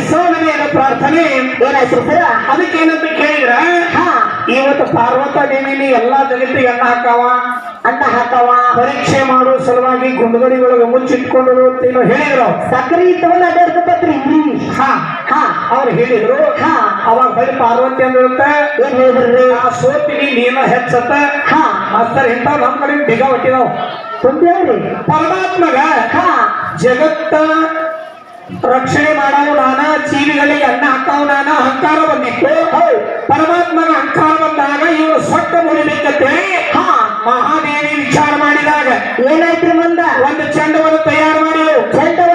ಸೋದನೆಯ ಪ್ರಾರ್ಥನೆ. ಏನಾಯ್ತು ಸರ? ಅದಕ್ಕೇನಂತ ಕೇಳಿದ್ರ ಹಾ. ಇವತ್ತು ಪಾರ್ವತ ದೇವಿನಿ ಎಲ್ಲಾ ಜಗತ್ತಿಗೆ ಅನ್ನ ಹಾಕವ. ಅಣ್ಣ ಹಾಕವ. ಪರೀಕ್ಷೆ ಮಾಡೋ ಸಲುವಾಗಿ ಗುಂಡುಗಡಿ ಒಳಗೆ ಮುಚ್ಚಿಟ್ಕೊಂಡು ಅಂತ ಏನೋ ಹೇಳಿದ್ರು. ಸಕ್ಕರೆ ಸಕ್ರಿ ತಗೊಂಡ್ ಪತ್ರಿ ಹಾ. ಹಾ. ಅವ್ರು ಹೇಳಿದ್ರು. ಹಾ. ಅವಾಗ ಬಳಿ ಪಾರ್ವತಿ ಅಂದ್ರಂತ ಏನ್ ಹೇಳಿದ್ರಿ? ಆ ಸೋತಿನಿ ನೀನ ಹೆಚ್ಚತ್ತ. ಹಾ. ಮಾಸ್ತರ್ ಇಂಥ ನಮ್ ಕಡೆ ಬಿಗ ಹೊಟ್ಟಿದಾವ್. ಪರಮಾತ್ಮಗ ಹಾ. ಜಗತ್ತ ರಕ್ಷಣೆ ಮಾಡವು ನಾನ ಜೀವಿಗಳಿಗೆ ಅನ್ನ ಹಾಕವು ನಾನ ಅಹಂಕಾರ ಬಂದಿತ್ತು. ಪರಮಾತ್ಮನ ಅಹಂಕಾರ ಬಂದಾಗ ಇವರು ಸೊಟ್ಟ ಮುರಿಬೇಕಂತೆ. ಹಾ ಮಹಾದೇವಿ ವಿಚಾರ ಮಾಡಿದಾಗ ಏನಾಯ್ತು ಮಂದ? ಒಂದು ಚಂಡವನ್ನು ತಯಾರು ಮಾಡಿದ್ರು. ಚೆಂಡವನ್ನು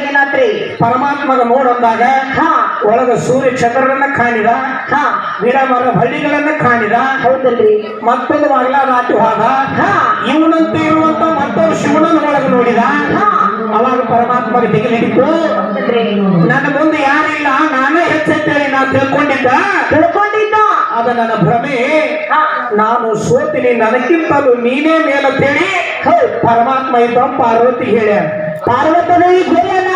ಏನಾತ್ರಿ ಪರಮಾತ್ಮಗ ನೋಡಂದಾಗ ಹಾ. ಒಳಗ ಸೂರ್ಯ ಚಂದ್ರನನ್ನ ಕಾಣಿದ ಹಾ. ಗಿಡ ಮರ ಬಳ್ಳಿಗಳನ್ನ ಕಾಣಿದ ಹೌದಲ್ರಿ. ಮತ್ತೊಂದು ಮಗಳ ನಾಟಿ ಹೋದ ಹಾ. ಇವನಂತೆ ಇರುವಂತ ಮತ್ತೊಂದು ಶಿವನನ್ನ ಒಳಗೆ ನೋಡಿದ ಹಾ. ಅವಾಗ ಪರಮಾತ್ಮಗೆ ಹೌದಲ್ರಿ. ನನ್ನ ಮುಂದೆ ಯಾರಿಲ್ಲ ನಾನೇ ಹೆಚ್ಚೆತ್ತೇಳಿ ನಾ ತಿಳ್ಕೊಂಡಿದ್ದ. ತಿಳ್ಕೊಂಡಿದ್ದ. ಅದ ನನ್ನ ಭ್ರಮೆ ಹಾ. ನಾನು ಸೋತಿನಿ ನನಗಿಂತಲೂ ನೀನೇ ಮೇಲಂತೇಳಿ ಪರಮಾತ್ಮ ಇದ್ದ ಪಾರ್ವತಿ ಹೇಳ್ಯಾರ ಈ ಗೋಲನ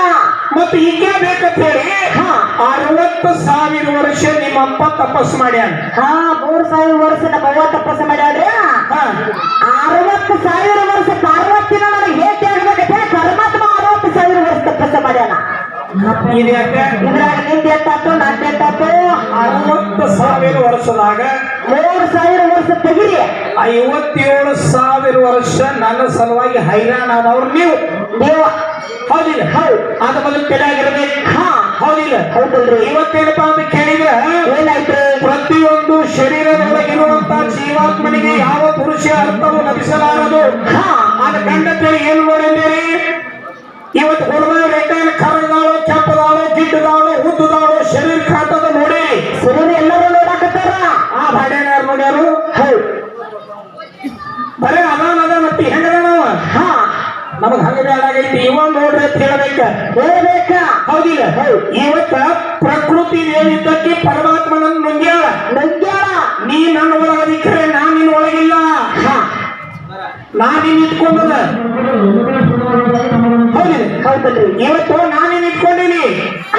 ಮತ್ತೆ ಈಗ ಬೇಕಂತ ಹೇಳಿ ಹಾ ಅರವತ್ತು ಸಾವಿರ ವರ್ಷ ನಿಮ್ಮಪ್ಪ ತಪಸ್ ಮಾಡ್ಯಾನ. ಹಾ ಮೂರ್ ಸಾವಿರ ವರ್ಷ ನಮ್ಮ ಅವ್ವ ತಪಸ್ಸು ಮಾಡ್ಯಾಡ್ರಿ ಹಾ. ಅರವತ್ತು ಸಾವಿರ ವರ್ಷ ಪಾರ್ವತಿನ ನನಗೆ ನಿಂದ ಎಷ್ಟಾತು ನಂದ ಎಷ್ಟಾತು ಅರವತ್ತು ಸಾವಿರ ವರ್ಷದಾಗ ಮೂರ್ ಸಾವಿರ ವರ್ಷ ತೆಗಿರಿ. ಐವತ್ತೇಳು ಸಾವಿರ ವರ್ಷ ನನ್ನ ಸಲುವಾಗಿ ಹೈರಾಣಾದವ್ರು ನೀವು. ನೀವು ಹೌದಿಲ್ಲ? ಹೌದು. ಅದ ಮೊದಲು ತಲೆಯಾಗಿರ್ಬೇಕು. ಹಾ. ಹೌದಿಲ್ಲ? ಹೌದಲ್ರಿ. ಇವತ್ತೇನಪ್ಪ ಅಂತ ಕೇಳಿದ್ರೆ ಏನಾಯ್ತು? ಪ್ರತಿಯೊಂದು ಶರೀರದೊಳಗಿರುವಂತ ಜೀವಾತ್ಮನಿಗೆ ಯಾವ ಪುರುಷ ಅರ್ಥವು ಲಭಿಸಲಾರದು. ಹಾ. ಆದ ಗಂಡತೇಳಿ ಏನು ನೋಡಿದ್ದೀರಿ ಇವತ್ತು ಹುಡುಗ ಬರೇ ಅದಾನ ಅದ ಮತ್ತೆ ಹೆಂಗದ ನಾವು ಹಾ. ನಮಗ್ ಹಂಗ ಬೇಡಾಗೈತಿ ಇವ ನೋಡ್ರಿ ಅಂತ ಹೇಳ್ಬೇಕ. ಹೇಳ್ಬೇಕ. ಹೌದಿಲ್ಲ? ಇವತ್ತ ಪ್ರಕೃತಿ ಏನಿದ್ದಕ್ಕೆ ಪರಮಾತ್ಮನ ನುಂಗ್ಯಾಳ. ನಂಗ್ಯಾರ ನೀ ನನ್ನ ಒಳಗದಿಕ್ಕರೆ ನಾ ನಿನ್ ಒಳಗಿಲ್ಲ. ನಾ ನೀನ್ ಇಟ್ಕೊಂಡದ. ಹೌದಿಲ್ಲ? ಹೌದಲ್ರಿ ಇವತ್ತು ನಾನೇನ್ ಇಟ್ಕೊಂಡೀನಿ.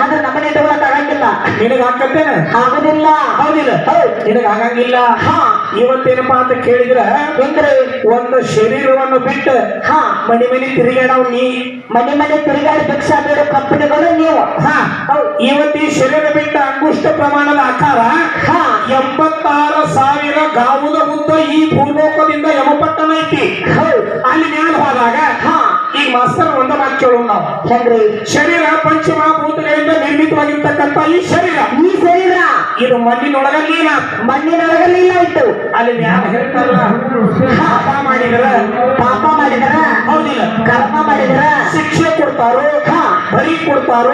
ಆದ್ರೆ ನಮ್ಮನೆ ತಗೊಳಕ್ ಆಗಂಗಿಲ್ಲ. ನಿನಗ ಹಾಕತ್ತೇನೆ? ಆಗುದಿಲ್ಲ. ಹೌದಿಲ್ಲ? ಹೌದು. ನಿನಗ ಆಗಂಗಿಲ್ಲ ಹಾ. ಇವತ್ತೇನಪ್ಪಾ ಅಂತ ಕೇಳಿದ್ರ ಅಂದ್ರೆ ಒಂದು ಶರೀರವನ್ನು ಬಿಟ್ಟು ಹಾ. ಮನೆ ಮನೆ ತಿರುಗಾಡವ್ ನೀ. ಮನೆ ಮನೆ ತಿರುಗಾಡಿ ಭಿಕ್ಷಾ ಬೇಡೋ ಕಂಪನಿಗಳು ನೀವು. ಹಾ. ಇವತ್ತು ಈ ಶರೀರ ಬಿಟ್ಟ ಅಂಗುಷ್ಟ ಪ್ರಮಾಣದ ಆಕಾರ ಹಾ. ಎಂಬತ್ತಾರು ಸಾವಿರ ಗಾವುದ ಉದ್ದ ಈ ಭೂಲೋಕದಿಂದ ಯಮಪಟ್ಟಣ ಐತಿ. ಹೌದು. ಅಲ್ಲಿ ಮ್ಯಾಲ ಹೋದಾಗ ಹಾ. ಈ ಮಾಸ್ತರ್ ಒಂದ ಮಾತು ಕೇಳೋಣ ನಾವು. ಹೆಂಗ್ರಿ? ಶರೀರ ಪಂಚಮಹಾಭೂತಗಳಿಂದ ನಿರ್ಮಿತವಾಗಿರ್ತಕ್ಕಂಥ ಈ ಶರೀರ. ಈ ಶರೀರ? ಇದು ಮಣ್ಣಿನೊಳಗ ನೀನ ಮಣ್ಣಿನೊಳಗ ಇತ್ತು. ಅಲ್ಲಿ ಮ್ಯಾಲ ಹೇಳ್ತಾರಲ್ಲ ಪಾಪ ಮಾಡಿದ್ರ ಪಾಪ ಮಾಡಿದರ? ಹೌದಿಲ್ಲ. ಕರ್ಮ ಮಾಡಿದ್ರ? ಶಿಕ್ಷೆ ಕೊಡ್ತಾರೋ? ಬರಿ ಕೊಡ್ತಾರೋ?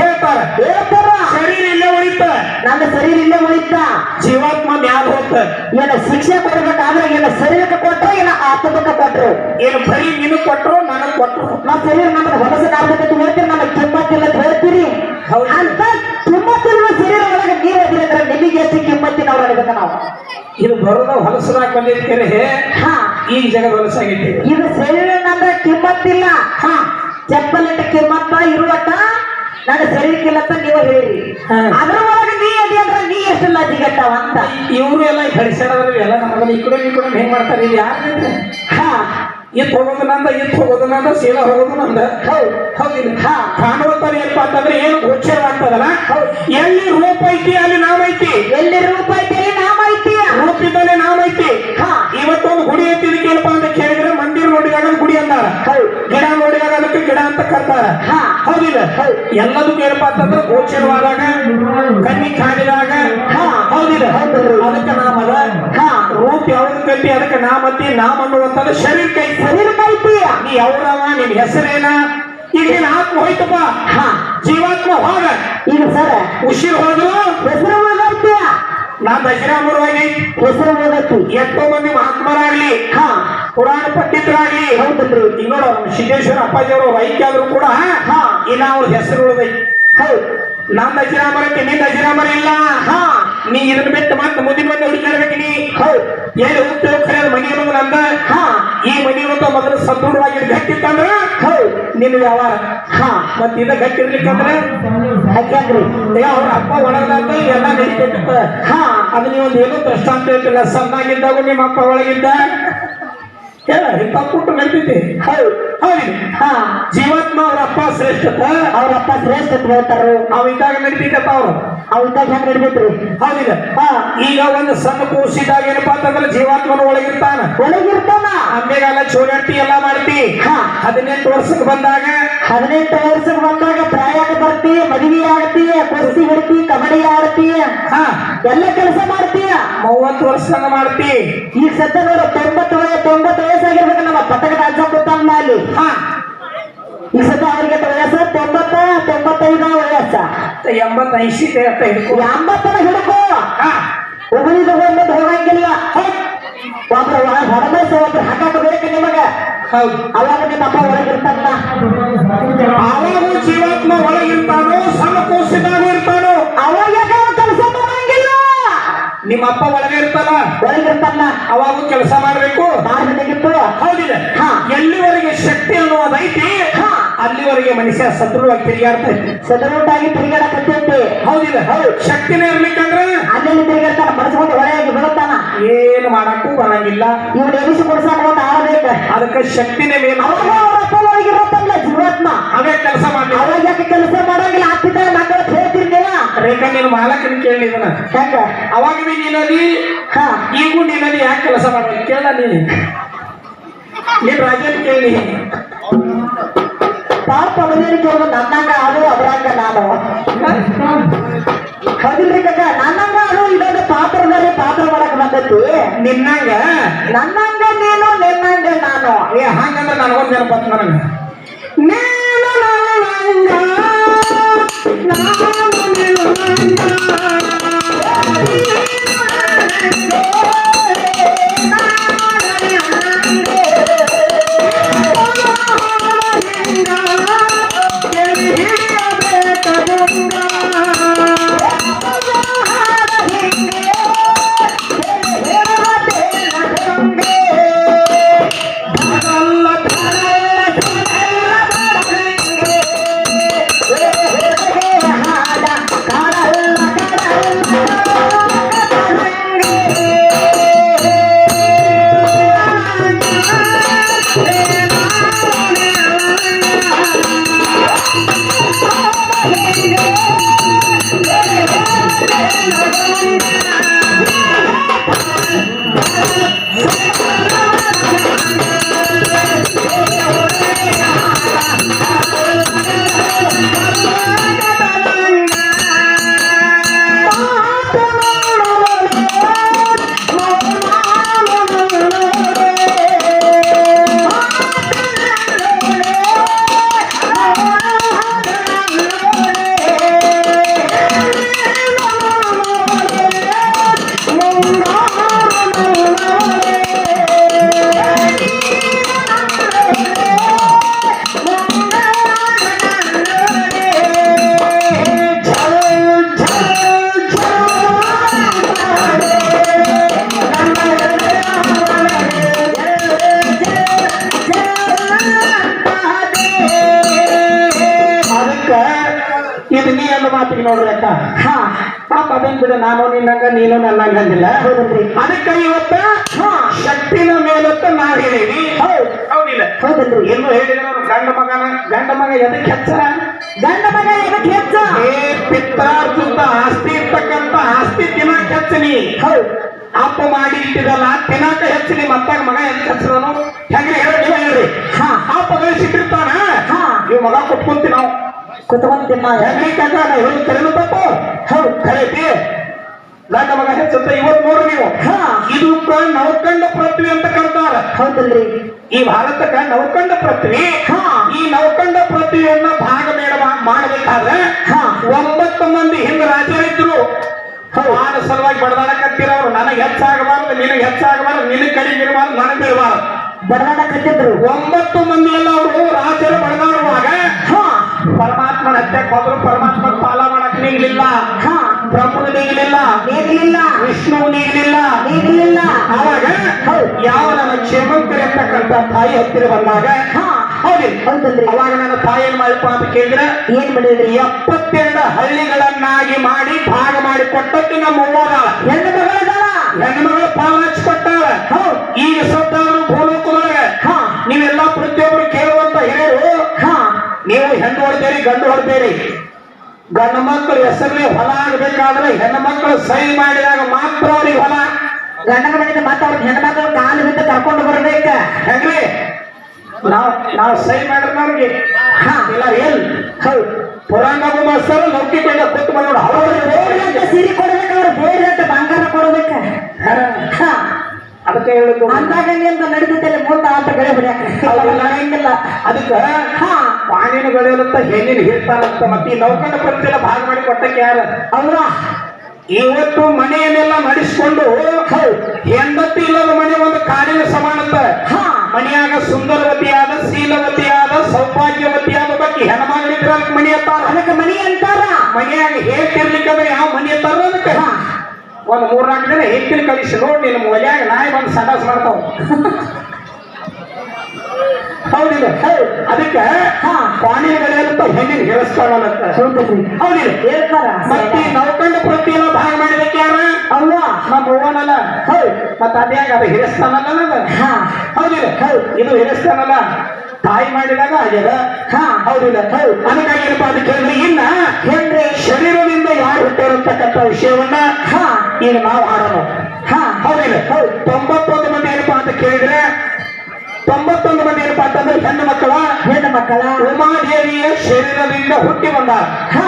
ಹೇಳ್ತಾರ. ಹೇಳ್ತಾರ? ಶರೀರ ಇಲ್ಲೇ ಉಳಿತ ನನ್ನ ಶರೀರ ಇಲ್ಲೇ ಉಳಿತ ಜೀವಾತ್ಮ ಮ್ಯಾಲ ಹೋಗ್ತ ಏನ ಶಿಕ್ಷೆ ಕೊಡ್ಬೇಕಾದ್ರೆ ಏನ ಶರೀರಕ್ಕೆ ಕೊಟ್ರು ಏನ ಆತ್ಮಕ್ಕೆ ಕೊಟ್ರು? ಏನು ಬರೀ ನೀನು ಕೊಟ್ರು ನನಗ್ ಕೊಟ್ರು? ನಮ್ಮ ಶರೀರ ನಮ್ಮನ್ನ ಹೊಲಸಗಾಗ್ಬೇಕಂತ ಹೇಳ್ತೀರಿ ನಮಗ್ ಕಿಮ್ಮತ್ತಿಲ್ಲ ಅಂತ ಹೇಳ್ತೀರಿ. ಅಂತ ಕಿಮ್ಮತ್ತಿರುವ ಶರೀರ ಒಳಗೆ ನೀವು ಅದಿರಂದ್ರೆ ನಿಮಗೆ ಎಷ್ಟು ಕಿಮ್ಮತ್ತಿನವ್ರು ಅನ್ಬೇಕ ನಾವು? ಇದು ಬರೋದ ಹೊಲಸದಾಗ ಬಂದಿರ್ತೀರಿ ಈ ಜಗದ ಹೊಲಸಾಗೈತಿ ಇದು. ಶರೀರ ಅಂದ್ರೆ ಕಿಮ್ಮತ್ತಿಲ್ಲ. ಹಾ. ಚಪ್ಪಲಿಟ್ಟ ಕಿಮ್ಮತ್ತ ಇರುವಟ ನನ್ನ ಕಿಲ್ಲತ್ತ ನೀವು ಹೇಳಿ ಹಾ. ಅದ್ರ ಒಳಗೆ ನೀ ಅದಿ ಅಂದ್ರೆ ನೀ ಎಷ್ಟು ಲಜ್ಜಿಗೆಟ್ಟವ ಅಂತ. ಇವರು ಎಲ್ಲ ಹಡಿಸಾಡದ್ರ ಎಲ್ಲ ನಮಗ ಈ ಕಡೆ ಈ ಕೂಡ ಹೆಂಗ್ ಮಾಡ್ತಾರೆ? ಇದು ಯಾರು ಹಾ. ಇತ್ ಹೋಗೋದು ನಂದ ಇತ್ ಹೋಗೋದು ನಂದ ಸೀದಾ ಹೋಗೋದು ನಂದ. ಹೌದು. ಹೌದಿಲ್ಲ. ಹಾ. ಕಾಣುವಂತಾರೆ ಏನಪ್ಪ ಅಂತಂದ್ರೆ ಏನು ಗೋಚರವಾಗ್ತದಲ್ಲ ಎಲ್ಲಿ ರೂಪ ಐತಿ ಅಲ್ಲಿ ನಾವೈತಿ ಎಲ್ಲಿ ರೂಪ ಐತಿ ಐತಿ ರೂಪ ಇದ್ದಲ್ಲಿ ನಾಮ ಐತಿ. ಹಾ. ಇವತ್ತೊಂದು ಗುಡಿ ಐತಿ ಕೇಳಪ್ಪ ಅಂತ ಕೇಳಿದ್ರೆ ಮಂದಿರ ನೋಡಿದಾಗ ಗುಡಿ ಅಂದಾರ. ಹೌದು. ಗಿಡ ನೋಡಿದಾಗ ಅದಕ್ಕೆ ಗಿಡ ಅಂತ ಕರ್ತಾರ. ಹಾ. ಹೌದಿಲ್ಲ ಹೌದು. ಎಲ್ಲದಕ್ಕೂ ಏನಪ್ಪಾ ಅಂತಂದ್ರೆ ಗೋಚರವಾದಾಗ ಕಣ್ಣಿ ಕಾಣಿದಾಗ ಹಾ. ಹೌದಿಲ್ಲ ಹೌದು. ಅದಕ್ಕೆ ಅದ. ಹಾ. ರೂಪ ಯಾವ್ದು ಕಟ್ಟಿ ಅದಕ್ಕೆ ನಾಮತಿ ನಾಮ ಅನ್ನುವಂಥದ್ದು ಶರೀರ ಕೈ. ಶರೀರಕ್ಕೆ ಕೈತಿ ನೀ ಯಾವ್ದವ? ನಿನ್ ಹೆಸರೇನ? ಈಗ ನೀನ್ ಆತ್ಮ ಹೋಯ್ತಪ್ಪ. ಹಾ. ಜೀವಾತ್ಮ ಹೋಗ. ಈಗ ಸರ. ಉಸಿರು ಹೋದ್ರು. ಹೆಸರು ನಾ ದಶರಾಮುರವಾಗಿ ಹೆಸರು ಓದತ್ತು ಎಷ್ಟೋ ಮಂದಿ ಮಹಾತ್ಮರಾಗ್ಲಿ ಹಾ. ಪುರಾಣ ಪಂಡಿತರಾಗ್ಲಿ ಹೌದಲ್ರಿ ಈಗ ನೋಡು ನಮ್ಮ ಸಿದ್ದೇಶ್ವರ ಅಪ್ಪಾಜಿ ಅವರು ಐಕ್ಯ ಆದ್ರೂ ಕೂಡ ಹಾ. ಇನ್ನ ಅವ್ರ ಹೆಸರು ಉಳಿದೈತಿ ಹೌದು. ನಮ್ಮ ಅಜಿರಾಮರಕ್ಕೆ ನಿನ್ನ ಅಜಿರಾಮರ ಇಲ್ಲ ಹಾ. ನೀ ಇದನ್ನ ಬಿಟ್ಟು ಮತ್ತೆ ಮುಂದಿನ ಬಂದು ಹುಡುಕಾಡ್ಬೇಕು ನೀ? ಹೌದು. ಎಲ್ಲಿ ಹೋಗ್ತೇವೆ ಖರೆ ಮನೆ ಅನ್ನೋದು ನಂದ ಹಾ. ಸದೃಢವಾಗಿ ಗಟ್ಟಿತ್ತಂದ್ರ? ನಿನ್ನ ವ್ಯವಹಾರ. ಹಾ ಮತ್ತೆ ಇದ ಗಟ್ಟಿ ಇರ್ಲಿಕ್ಕಂದ್ರೆ? ಹಾಗ್ಯಾಗ್ರಿ ಏ ಅವ್ರ ಅಪ್ಪ ಒಳಗಾಗ ಎಲ್ಲ ನಡೀತಿತ್ತ ಹಾ ಅದು ನೀವೊಂದು ಏನೋ ದೃಷ್ಟಾಂತ ಹೇಳ್ತಿಲ್ಲ. ಸಣ್ಣಾಗಿದ್ದಾಗ ನಿಮ್ಮ ಅಪ್ಪ ಒಳಗಿದ್ದ ಹೇಳ ಇಂಥ ನಡೀತೈತಿ. ಹೌದು ಹೌದು. ಹಾ ಜೀವಾತ್ಮ ಅವ್ರ ಅಪ್ಪ ಶ್ರೇಷ್ಠತ ಅವ್ರ ಅಪ್ಪ ಅಂತ ಹೇಳ್ತಾರು? ಅವ್ ಇದ್ದಾಗ ನಡೀತಿದ್ದಪ್ಪ ಅವ್ರು. ಅವ್ ಇದ್ದಾಗ ಹೆಂಗ್ ನಡಿಬೇಕ್ರಿ ಹೌದಿಲ್ಲ. ಹಾ ಈಗ ಒಂದು ಸಣ್ಣ ಕೂಸಿದಾಗ ಏನಪ್ಪಾ ಅಂತಂದ್ರೆ ಜೀವಾತ್ಮನ ಒಳಗಿರ್ತಾನ. ಒಳಗಿರ್ತಾನ. ಅಂಬೆಗಾಲ ಚೋರಂಟಿ ಎಲ್ಲ ಮಾಡ್ತಿ. ಹಾ. ಹದಿನೆಂಟು ವರ್ಷಕ್ಕೆ ಬಂದಾಗ ಹದಿನೆಂಟು ವರ್ಷಕ್ಕೆ ಬಂದಾಗ ಪ್ರಾಯಕ್ಕೆ ಬರ್ತಿ ಮದುವೆ ಆಡ್ತೀಯ ಕುಸ್ತಿ ಹಿಡ್ತಿ ಕಬಡ್ಡಿ ಆಡ್ತೀಯ ಹಾ. ಎಲ್ಲ ಕೆಲಸ ಮಾಡ್ತೀಯ ಮೂವತ್ತು ವರ್ಷದಾಗ ಮಾಡ್ತಿ. ಈ ಸದ್ಯ ನೋಡು ತೊಂಬತ್ತು ವಯ ತೊಂಬತ್ತು ವಯಸ್ಸಾಗಿರ್ಬೇಕು ನಮ್ಮ ರಾಜ್ಯ ಕೊಟ್ಟ ಅಲ್ಲಿ ಹಾ. ಈಗ ಸದ್ಯ ಅವ್ರಿಗೆ ವಯಸ್ಸ? ತೊಂಬತ್ತ ತೊಂಬತ್ತೈದ ವಯಸ್ಸ. ಎಂಬತ್ತು ಐಸಿ ಎಂಬತ್ತನ ಹಿಡ್ಕೊ. ಒಬ್ಬನಿಗೆ ಹೋಗಂಗಿಲ್ಲ. ಒಬ್ರು ಹೊರಮೈಸ ಒಬ್ರು ಹಾಕಾಕ ಬೇಕು ನಿಮಗ. ಹೌದು. ಅವಾಗ ನಿಮ್ಮ ಅಪ್ಪ ಒಳಗಿರ್ತಾನ ಅವಾಗ ಜೀವಾತ್ಮ ಒಳಗಿರ್ತಾನೋ ಸಣ್ಣ ಕೂಸಿದಾಗ ಇರ್ತಾನೋ ಅವಾಗ ಕೆಲಸ ಮಾಡಂಗಿಲ್ಲ. ನಿಮ್ಮ ಅಪ್ಪ ಒಳಗೆ ಇರ್ತಾನ? ಒಳಗಿರ್ತಾನ ಅವಾಗ ಕೆಲಸ ಮಾಡಬೇಕು? ಮಾಡಬೇಕಾಗಿತ್ತು ಹೌದಿದೆ. ಹಾ. ಎಲ್ಲಿವರೆಗೆ ಶಕ್ತಿ ಅನ್ನೋದೈತಿ ಹಾ. ಅಲ್ಲಿವರೆಗೆ ಮನುಷ್ಯ ಸದೃಢವಾಗಿ ತಿರುಗಾಡ್ತೈತಿ ಸದೃಢವಾಗಿ ತಿರುಗಾಡಕತ್ತೈತಿ ಹೌದಿಲ್ಲ ಹೌದು. ಶಕ್ತಿನೇ ಇರ್ಲಿಕ್ಕಂದ್ರೆ ಏನು ಮಾಡಕ್ಕೂ ಬರಂಗಿಲ್ಲ. ಇವ್ರು ಎನಿಸಿ ಕೊಡ್ಸಾಕ ಒಂದು ಆಳ್ಬೇಕ ಅದಕ್ಕೆ ಶಕ್ತಿನೇ ಮೇಲೆ ಜೀವಾತ್ಮ. ಅವೇ ಕೆಲಸ ಮಾಡಿ ಅವಾಗ ಯಾಕೆ ಕೆಲಸ ಮಾಡಂಗಿಲ್ಲ? ಆಗ್ತಿದ್ದ ಮಕ್ಕಳ ಹೇಳ್ತೀರಿ ನೀವ ರೇಖಾ ನೀನು ಮಾಲಕನ ಕೇಳಿದನ ಹೆಂಗ ಅವಾಗ ಬಿ ನೀನದಿ ಹಾ. ಈಗೂ ನೀನದಿ ಯಾಕೆ ಕೆಲಸ ಮಾಡಿ ಕೇಳ ನೀ. ನೀನ್ ರಾಜನ್ ಕೇಳಿ. ಪಾಪ ಅವನೇನು ಕೇಳೋದು ನನ್ನಂಗ ಅದು ಅವರಂಗ ನಾನು. ಬಂದೈತಿ ನಿನ್ನಂಗ. ನನ್ನಂಗ ನೀನು ನಿನ್ನಂಗ ನಾನು. ಏ ಹಂಗಂದ್ರೆ ನನಗೊಂದು ನೆನಪತ್ತು ನನಗೆ. ನೀನು ನನ್ನಂಗ, ನಾನು ನಿನ್ನಂಗ. ಬಿಡ ನಾನು ನಿನ್ನಂಗ ನೀನು ನನ್ನಂಗ ಅಂದಿಲ್ಲ. ಅದಕ್ಕೆ ಇವತ್ತ ಹಾ. ಶಕ್ತಿನ ಮೇಲತ್ತ ನಾ ಹೇಳೀವಿ ಹೌದು. ಹೌದಿಲ್ಲ. ಹೌದಲ್ರಿ. ಇನ್ನು ಹೇಳಿದ್ರೆ ಅವ್ರು ಗಂಡ ಮಗನ ಗಂಡ ಮಗ ಎದಕ್ಕೆ ಹೆಚ್ಚ ಗಂಡ ಮಗ ಎದಕ್ಕೆ ಹೆಚ್ಚ? ಏ ಪಿತ್ರಾರ್ಜಿತ ಆಸ್ತಿ ಇರ್ತಕ್ಕಂತ ಆಸ್ತಿ ತಿನ್ನಕ್ ಹೆಚ್ಚನಿ. ಹೌದು. ಅಪ್ಪ ಮಾಡಿ ಇಟ್ಟಿದಲ್ಲ ತಿನ್ನಕ ಹೆಚ್ಚನಿ ಮತ್ತಾಗ ಮಗ ಎಂತ ಹೆಚ್ಚದನು ಹೆಂಗ್ರಿ ಹೇಳಿ ನೀವ್ ಹೇಳ್ರಿ. ಹಾ. ಅಪ್ಪ ಗಳಿಸಿಟ್ಟಿರ್ತಾನ ಹಾ. ಇವ್ ಮಗ ಕೊಟ್ಕೊಂತೀವಿ ನಾವು ಕುತ್ಕೊಂಡ್ ತಿನ್ನ ಹೆಂಗ್ರಿ ಕಾಕ ನಾವು ಹೇಳಿ ಕರೆದು ತಪ್ಪು. ಹೌದು ಖರೇತಿ ನನ್ನ ಮಗ ಹೆಚ್ಚಂತ ಇವತ್ ನೋಡ್ರಿ ನೀವು. ಹಾ. ಇದು ನವಕಂಡ ಪೃಥ್ವಿ ಅಂತ ಕರ್ತಾರ. ಹೌದಲ್ರಿ. ಈ ಭಾರತಕ್ಕ ನವಕಂಡ ಪೃಥ್ವಿ. ಹಾ. ಈ ನವಕಂಡ ಪೃಥ್ವಿಯನ್ನ ಭಾಗ ಮೇಡ ಮಾಡಬೇಕಾದ್ರೆ ಹಾ. ಒಂಬತ್ತು ಮಂದಿ ಹಿಂದ ರಾಜರಿದ್ರು. ಆದ ಸಲುವಾಗಿ ಬಡದಾಡಕತ್ತಿರವ್ರು ನನಗೆ ಹೆಚ್ಚಾಗಬಾರ್ದು ನಿನಗೆ ಹೆಚ್ಚಾಗಬಾರ್ದು ನಿನಗೆ ಕಡಿಮೆ ಇರಬಾರ್ದು ನನಗೆ ಬೀಳಬಾರ್ದು. ಬಡದಾಡ ಕಟ್ಟಿದ್ರು ಒಂಬತ್ತು ಮಂದಿ ಎಲ್ಲ ಅವರು ರಾಜರು ಬಡದಾಡುವಾಗ ಹಾ. ಪರಮಾತ್ಮನ ಹತ್ಯಕ್ಕೆ ಹೋದ್ರು ಪರಮಾತ್ಮ ಪಾಲ ಮಾಡಕ್ ನಿಂಗ್ಲಿಲ್ಲ. ಹಾ. ಬ್ರಹ್ಮನು ನೀಗಲಿಲ್ಲ. ನೀಗಲಿಲ್ಲ. ವಿಷ್ಣು ನೀಗಲಿಲ್ಲ. ನೀಗಲಿಲ್ಲ. ಆವಾಗ ಯಾವ ನನ್ನ ಕ್ಷೇಮಕ್ಕಿರತಕ್ಕಂತ ತಾಯಿ ಹತ್ತಿರ ಬಂದಾಗ ಅವಾಗ ನನ್ನ ತಾಯಿ ಏನ್ ಮಾಡಪ್ಪ ಅಂತ ಕೇಳಿದ್ರೆ ಏನ್ ಮಾಡಿದ್ರಿ ಎಪ್ಪತ್ತೆರಡು ಹಳ್ಳಿಗಳನ್ನಾಗಿ ಮಾಡಿ ಭಾಗ ಮಾಡಿ ಕೊಟ್ಟದ್ದು ನಮ್ಮ ಹೆಣ್ಣು ಮಗಳ ಹೆಣ್ಣು ಮಗಳು ಪಾಲ ಹಚ್ಕೊಟ್ಟಾಳ ಹೌದ್. ಈಗ ಸತ್ತಾದ್ರು ಗಂಡು ಹೊಡ್ತೇರಿ ಗಂಡು ಮಕ್ಕಳು ಹೆಸರಲ್ಲಿ ಹೊಲ ಆಗಬೇಕಾದ್ರೆ ಹೆಣ್ಣು ಮಕ್ಕಳು ಸಹಿ ಮಾಡಿದಾಗ ಮಾತ್ರ ಅವ್ರಿಗೆ ಹೊಲ. ಗಂಡನ ಮನೆಯಿಂದ ಮತ್ತೆ ಅವ್ರ ಹೆಣ್ಮಕ್ಳು ಕಾಲು ಬಿದ್ದು ಕರ್ಕೊಂಡು ಬರ್ಬೇಕ. ಹೆಂಗ್ರಿ? ನಾವು ನಾವು ಸಹಿ ಮಾಡಿದ್ರೆ ನಮ್ಗೆ ಹಾ. ಇಲ್ಲ ಏನ್ ಹೌದು. ಪುರಾಣ ಮಾಸ್ತರು ಲೌಕಿಕ ಕೂತ್ಕೊಂಡು ಅವ್ರಿಗೆ ಸೀರೆ ಕೊಡ್ಬೇಕು ಅವ್ರು ಬೇರೆ ಅಂತ ಅದಕ್ಕೆ ಹೇಳುದು ಅಂದಾಗ ಅಂತ ನಡೀತೈತೆ ಮುಂದೆ ಹೊಡ್ಯಾಕ ಹೌದಲ್ಲ? ಹಂಗಿಲ್ಲ. ಅದಕ್ಕೆ ಹಾ. ಪಾಣಿನ ಬೆಳೆಯಲಂತ ಹೆಣ್ಣಿನ ಹೇಳ್ತಾನಂತ ಮತ್ತೆ ಈ ನೌಕರ ಪ್ರತಿಯೆಲ್ಲ ಭಾಗ ಮಾಡಿ ಕೊಟ್ಟಕ್ಕೆ ಯಾರ? ಅವ್ರ ಇವತ್ತು ಮನೆಯನ್ನೆಲ್ಲ ನಡೆಸಿಕೊಂಡು ಹೆಂಡತಿ ಇಲ್ಲದ ಮನೆ ಒಂದು ಕಾಡಿನ ಸಮಾನಂತ. ಹಾ. ಮನೆಯಾಗ ಸುಂದರವತಿಯಾದ ಶೀಲವತಿಯಾದ ಜನ ಹೆಚ್ಚಿನ ಕಳಿಸಿ ನೋಡಿ ನಿನ್ನ ಮನೆಯಾಗ ನಾಯಿ ಬಂದು ಸಡಾಸ್ ಮಾಡ್ತಾವ ಹೌದಿಲ್ಲ ಅದಕ್ಕೆ ಹಾ. ಅಂತ ಹೆಣ್ಣಿನ ಹೌದಲ್ರಿ ಹೌದಿಲ್ಲ ಹೇಳ್ತಾರ. ಮತ್ತೆ ಈ ಪ್ರತಿ ಪ್ರತಿಯೆಲ್ಲ ಭಾಗ ಮಾಡಿದಕ್ಕೆ ಯಾರ? ಅವ್ವ ನಮ್ಮ ಅವ್ವನಲ್ಲ. ಹೌದು. ಮತ್ತ ಅದ್ಯಾಗ ಅದು ಹಿರಿಸ್ತಾನಲ್ಲ ಹೌದಿಲ್ಲ ಹಾ. ಹೌದಿಲ್ಲ ಇದು ಹಿರಿಸ್ತಾನಲ್ಲ ತಾಯಿ ಮಾಡಿದಾಗ ಆಗ್ಯದ? ಹಾ ಹೌದಿಲ್ಲ ಅದಕ್ಕಾಗಿ ಏನಪ್ಪಾ ಅಂತ ಕೇಳಿದ್ರೆ ಇನ್ನ ಹೆಂಗ್ರಿ ಶರೀರದಿಂದ ಯಾರು ಹುಟ್ಟಿರತಕ್ಕಂಥ ವಿಷಯವನ್ನ ಹಾ ಈಗ ನಾವು ಆಡೋಣ ಹಾ ಹೌದಿಲ್ಲ ತೊಂಬತ್ತೊಂದು ಮಂದಿ ಏನಪ್ಪಾ ಅಂತ ಕೇಳಿದ್ರೆ ತೊಂಬತ್ತೊಂದು ಮಂದಿ ಏನಪ್ಪಾ ಅಂತಂದ್ರೆ ಹೆಣ್ಣು ಮಕ್ಕಳ ಹೆಣ್ಣು ಮಕ್ಕಳ. ಉಮಾದೇವಿಯ ಶರೀರದಿಂದ ಹುಟ್ಟಿ ಬಂದ. ಹಾ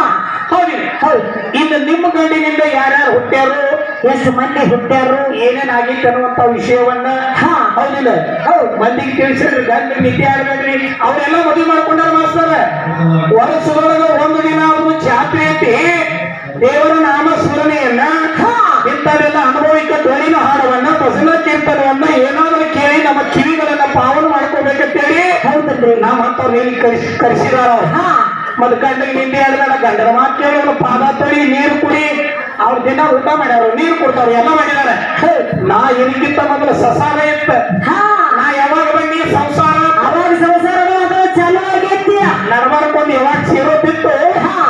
ಹೌದಿಲ್ಲ ಹೌದು ಇನ್ನು ನಿಮ್ಮ ಗಂಡಿನಿಂದ ಯಾರ್ಯಾರು ಹುಟ್ಟ್ಯಾರು? ಎಷ್ಟು ಮಂದಿ ಹುಟ್ಟಾರು ಏನೇನ್ ಆಗಿತ್ತು ಅನ್ನುವಂತ ವಿಷಯವನ್ನ ಹಾ. ಹೌದಿಲ್ಲ. ಹೌದು. ಮಂದಿಗೆ ತಿಳಿಸಿದ್ರಿ ಗಂಡ ನಿದ್ದೆ ಆಗ್ಬೇಡ್ರಿ. ಅವರೆಲ್ಲ ಮದುವೆ ಮಾಡ್ಕೊಂಡಾರ ಮಾಸ್ತರ. ವರ್ಷದೊಳಗ ಒಂದು ದಿನ ಅವರು ಜಾತ್ರೆ ಐತಿ. ದೇವರ ನಾಮ ಸ್ಮರಣೆಯನ್ನ ಹಾ. ಇಂಥವೆಲ್ಲ ಅನುಭವಿಕ ಧ್ವನಿನ ಹಾಡವನ್ನ ಪ್ರಸನ್ನ ಕೀರ್ತನವನ್ನ ಏನಾದ್ರೂ ಕೇಳಿ ನಮ್ಮ ಕಿವಿಗಳನ್ನ ಪಾವನ ಮಾಡ್ಕೋಬೇಕಂತೇಳಿ ಹೌದಲ್ರಿ ನಾ ಅಂತವ್ರು ಹೇಳಿ ಕರೆಸಿ ಕರೆಸಿದಾರ. ಅವ್ರು ಹಾ. ಮತ್ ಗಂಡಗೆ ನಿಂದೆ ಆಡ್ಬೇಡ ಗಂಡನ ಮಾತು ಕೇಳಿ ಪಾದ ತೊಳಿ ನೀರು ಕುಡಿ. ಅವ್ರ ದಿನ ಊಟ ಮಾಡ್ಯಾರ ನೀರು ಕೊಡ್ತಾರ ಎಲ್ಲ ಮಾಡ್ಯಾರ ನಾ ಇದಕ್ಕಿಂತ ಮೊದಲು ಸಸಾರ ಇತ್ತ. ಹಾ. ನಾ ಯಾವಾಗ ಬಂದಿ? ಸಂಸಾರ. ಅವಾಗ ಸಂಸಾರ ಚಾಲು ಆಗೈತಿ ನಡ್ಬಾರ್ಕೊಂಡು ಯಾವಾಗ ಸೇರೋ ಬಿತ್ತು? ಹಾ.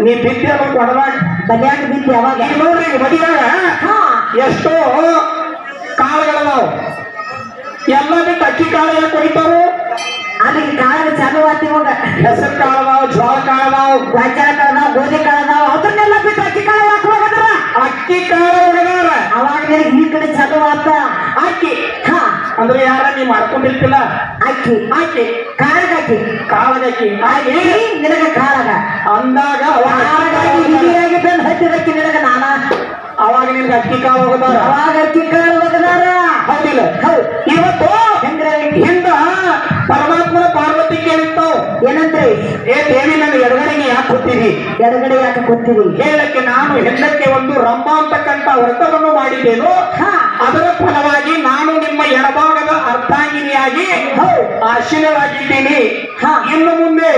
ನೀ ಬಿದ್ದೆ ಅನ್ನೋ ಕೊಡಬಾರ್ದು ಬಲ್ಯಾಕ ಯಾವಾಗ ಅವಾಗ. ನೋಡ್ರಿ ಹಾ. ಎಷ್ಟೋ ಕಾಳುಗಳದಾವ. ಎಲ್ಲ ಬಿಟ್ಟು ಅಕ್ಕಿ ಕಾಳು ಯಾಕೆ ಹೊಡಿತಾರು ಅಲ್ಲಿಗೆ ಕಾಳಗ ಚಾಲು ಆತಿ ಇವಾಗ ಹೆಸರು ಕಾಳದಾವ ಜೋಳ ಕಾಳದಾವ. ಗಾಂಜಾಳ ಕಾಳದಾವ ಗೋಧಿ ಕಾಳದಾವ ಅದನ್ನೆಲ್ಲ ಬಿಟ್ಟು ಅಕ್ಕಿ ಆಕೆ ಕಾಳಗ ಅಕ್ಕಿ ಹಾಗೆ ನಿನಗೆ ಕಾಳಗ ಅಂದಾಗ ಬೆನ್ ಹತ್ತಿದಕ್ಕಿ ನಿನಗ ನಾನ? ಅವಾಗ ನಿನಗೆ ಅಕ್ಕಿ ಕಾಳು ಹೋಗದಾರ? ಅವಾಗ ಅಕ್ಕಿ ಕಾಳು ಹೋಗುತ್ತಾರ ಹೌದಿಲ್ಲ. ಹೌದು. ಇವತ್ತು ಹೆಂಗ್ರೆ? ಹಿಂದ ಪರಮಾತ್ಮನ ಪಾರ್ವತಿ ಕೇಳಿರ್ತಾವ ಏನಂದ್ರೆ? ಏ ದೇವಿ ನನ್ನ ಎಡಗಡೆಗೆ ಯಾಕೆ ಕೂತೀವಿ ಎಡಗಡೆ ಯಾಕೆ ಕೂತೀರಿ ಹೇಳಕ್ಕೆ ನಾನು ಹೆಂಡಕ್ಕೆ ಒಂದು ರಂಭ ಅಂತಕ್ಕಂಥ ವ್ರತವನ್ನು ಮಾಡಿದ್ದೇನು ಹಾ. ಅದರ ಫಲವಾಗಿ ನಾನು ನಿಮ್ಮ ಎಡಭಾಗದ ಅರ್ಧಾಂಗಿನಿಯಾಗಿ ಆಶೀನರಾಗಿದ್ದೀನಿ ಹಾ. ಇನ್ನು ಮುಂದೆ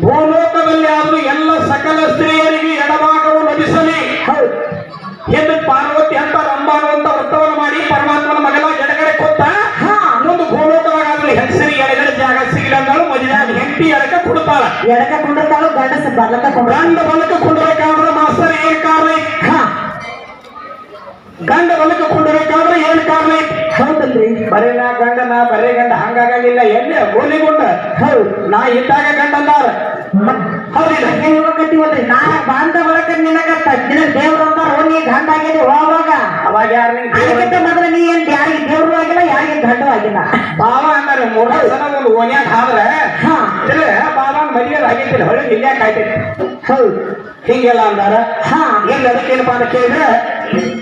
ಭೂಲೋಕದಲ್ಲಿ ಆದರೂ ಎಲ್ಲ ಸಕಲ ಸ್ತ್ರೀಯರಿಗೆ ಎಡಭಾಗವು ಲಭಿಸಲಿ. ಎಂದು ಪಾರ್ವತಿ ಅಂತ ರಂಬಾನು ಅನ್ನುವಂತ ವ್ರತವನ್ನು ಮಾಡಿ ಪರಮಾತ್ಮನ ಮಗಳ ಎಡಗಡೆ ಕೊತ್ತ ಒಂದು ಮುಂದೆ ಹೆಸರಿ ಎಡಗಡೆ ಜಾಗ ಸಿಗಲಿ ಅಂದಳು. ಮದುವೆ ಹೆಂಡತಿ ಎಡಕ ಕೊಡ್ತಾಳ ಎಡಕ ಕುಂಡಿರ್ತಾಳು ಗಂಡಸ ಬಲಕ ಗಂಡ ಬಲಕ ಕುಂಡಬೇಕಾದ್ರೆ ಮಾಸ್ತರ್ ಏನ್ ಕಾರಣ? ಗಂಡ ಹೊಲಕ್ಕೆ ಕುಂಡಬೇಕಾದ್ರೆ ಏನ್ ಕಾರಣ? ಹೌದಲ್ರಿ. ಬರೇ ನಾ ಗಂಡ ನಾ ಬರೇ ಗಂಡ ಹಂಗಾಗಲಿಲ್ಲ ಎಲ್ಲಿ? ಗೋಲಿಗುಂಡ ಹೌದು. ನಾ ಇದ್ದಾಗ ಗಂಡ ಅಂದಾರ. ಹೌದಿಲ್ಲ ಕಟ್ಟಿವಲ್ರಿ ನಾ ಬಾಂಧ ಬಳಕ ನಿನಗತ್ತ ನಿನಗ ದೇವ್ರ ಅಂತಾರ ನೀ ಗಂಡ ಆಗಿದೆ ಹೋಗುವಾಗ. ಅವಾಗ ಯಾರು ಅದಕ್ಕಿಂತ ಮೊದಲು ನೀ ಏನ್ ಯಾರಿಗೆ ದೇವ್ರು ಆಗಿಲ್ಲ ಯಾರಿಗೆ ಗಂಡು ಆಗಿಲ್ಲ? ಬಾವ ಅಂದಾರ ಮೂರ ಸಲ ಒಂದು ಓನ್ಯಾಗ ಆದ್ರೆ ಹಾ. ಇಲ್ಲ ಬಾವ ಮದುವೆ ಆಗೈತಿಲ್ಲ ಹೊಳೆ ಇಲ್ಯಾಕ ಆಯ್ತೈತಿ? ಹೌದ್. ಹಿಂಗೆಲ್ಲ ಅಂದಾರ? ಹಾ. ಎಲ್ಲಿ ಅದಕ್ಕೇನಪ್ಪ ಅಂತ ಕೇಳಿದ್ರೆ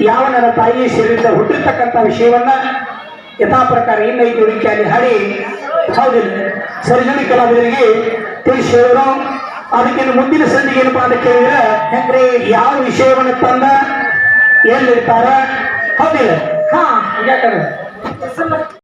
ಯಾವ ನನ್ನ ತಾಯಿ ಸೇರಿದ ಹುಟ್ಟಿರ್ತಕ್ಕಂಥ ವಿಷಯವನ್ನ ಯಥಾ ಪ್ರಕಾರ ಇನ್ನೈದು ರೀತಿಯಲ್ಲಿ ಹಾಡಿ. ಹೌದಿಲ್ಲ ಸರ್ಜನಿ ಕಲಾವಿದರಿಗೆ ತಿಳಿಸಿ ಅದಕ್ಕೆ ಅದಕ್ಕಿಂತ ಮುಂದಿನ ಸಂಧಿಗೆ ಏನಪ್ಪಾ ಅಂತ ಕೇಳಿದ್ರೆ, ಹೆಂಗ್ರಿ, ಯಾವ ವಿಷಯವನ್ನು ತಂದ ಎಲ್ಲಿರ್ತಾರ ಹೌದಿಲ್ಲ? ಹಾ, ಯಾಕಂದ್ರೆ